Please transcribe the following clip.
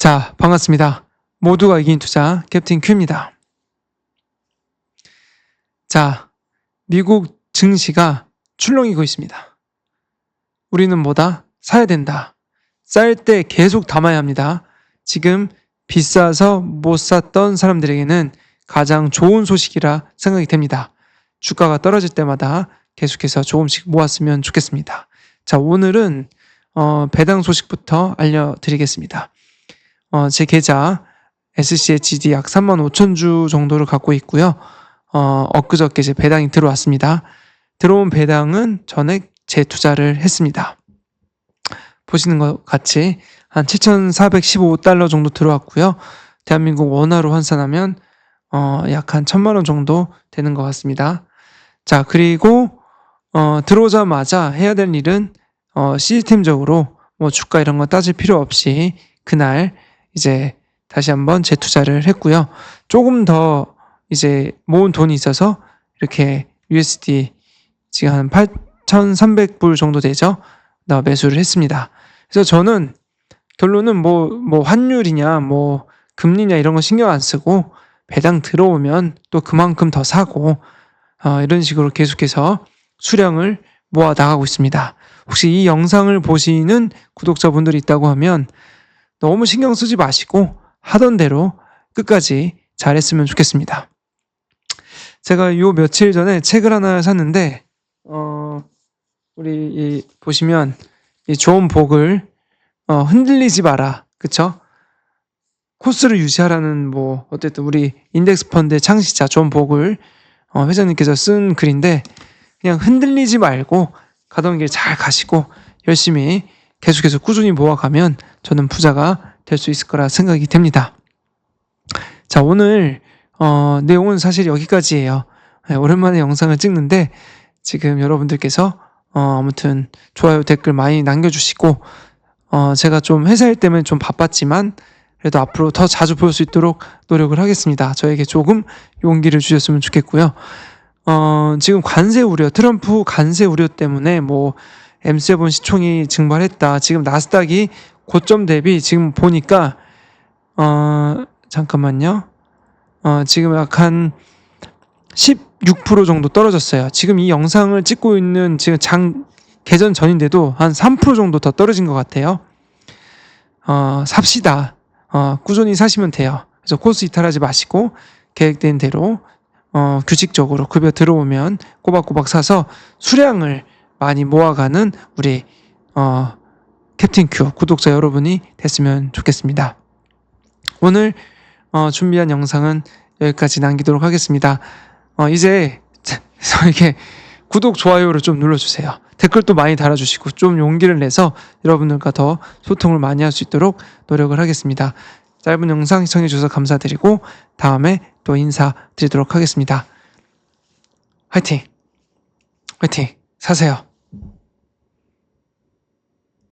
자, 반갑습니다. 모두가 이긴 투자 캡틴 큐입니다. 자, 미국 증시가 출렁이고 있습니다. 우리는 뭐다? 사야 된다. 쌀 때 계속 담아야 합니다. 지금 비싸서 못 샀던 사람들에게는 가장 좋은 소식이라 생각이 됩니다. 주가가 떨어질 때마다 계속해서 조금씩 모았으면 좋겠습니다. 자, 오늘은 어, 배당 소식부터 알려드리겠습니다. 어, 제 계좌 SCHD 약 3만 5천 주 정도를 갖고 있고요. 어, 엊그저께 제 배당이 들어왔습니다. 들어온 배당은 전액 재투자를 했습니다. 보시는 것 같이 한 7,415달러 정도 들어왔고요. 대한민국 원화로 환산하면 어, 약 한 천만 원 정도 되는 것 같습니다. 자, 그리고 어, 들어오자마자 해야 될 일은 어, 시스템적으로 뭐 주가 이런 거 따질 필요 없이 그날 이제 다시 한번 재투자를 했고요. 조금 더 이제 모은 돈이 있어서 이렇게 USD 지금 한 8,300불 정도 되죠. 나 매수를 했습니다. 그래서 저는 결론은 뭐, 뭐 환율이냐, 뭐 금리냐 이런 거 신경 안 쓰고 배당 들어오면 또 그만큼 더 사고 어, 이런 식으로 계속해서 수량을 모아 나가고 있습니다. 혹시 이 영상을 보시는 구독자분들이 있다고 하면 너무 신경 쓰지 마시고 하던 대로 끝까지 잘했으면 좋겠습니다. 제가 요 며칠 전에 책을 하나 샀는데 어 우리 이 보시면 이 좋은 복을 어 흔들리지 마라. 그쵸? 코스를 유지하라는 뭐 어쨌든 우리 인덱스 펀드의 창시자 존 복을 어 회장님께서 쓴 글인데 그냥 흔들리지 말고 가던 길 잘 가시고 열심히 계속해서 꾸준히 모아가면 저는 부자가 될 수 있을 거라 생각이 됩니다. 자, 오늘 어, 내용은 사실 여기까지예요. 네, 오랜만에 영상을 찍는데 지금 여러분들께서 어, 아무튼 좋아요 댓글 많이 남겨주시고 어, 제가 좀 회사 일 때문에 좀 바빴지만 그래도 앞으로 더 자주 볼 수 있도록 노력을 하겠습니다. 저에게 조금 용기를 주셨으면 좋겠고요. 어, 지금 관세 우려, 트럼프 관세 우려 때문에 뭐 M7 시총이 증발했다. 지금 나스닥이 고점 대비 지금 보니까 어, 잠깐만요. 어, 지금 약 한 16% 정도 떨어졌어요. 지금 이 영상을 찍고 있는 지금 장 개전 전인데도 한 3% 정도 더 떨어진 것 같아요. 어, 삽시다. 어, 꾸준히 사시면 돼요. 그래서 코스 이탈하지 마시고 계획된 대로 어, 규칙적으로 급여 들어오면 꼬박꼬박 사서 수량을 많이 모아가는 우리 어, 캡틴 큐 구독자 여러분이 됐으면 좋겠습니다. 오늘 어, 준비한 영상은 여기까지 남기도록 하겠습니다. 어, 이제 이렇게 구독 좋아요를 좀 눌러주세요. 댓글도 많이 달아주시고 좀 용기를 내서 여러분들과 더 소통을 많이 할 수 있도록 노력을 하겠습니다. 짧은 영상 시청해주셔서 감사드리고 다음에 또 인사드리도록 하겠습니다. 화이팅! 화이팅! 사세요.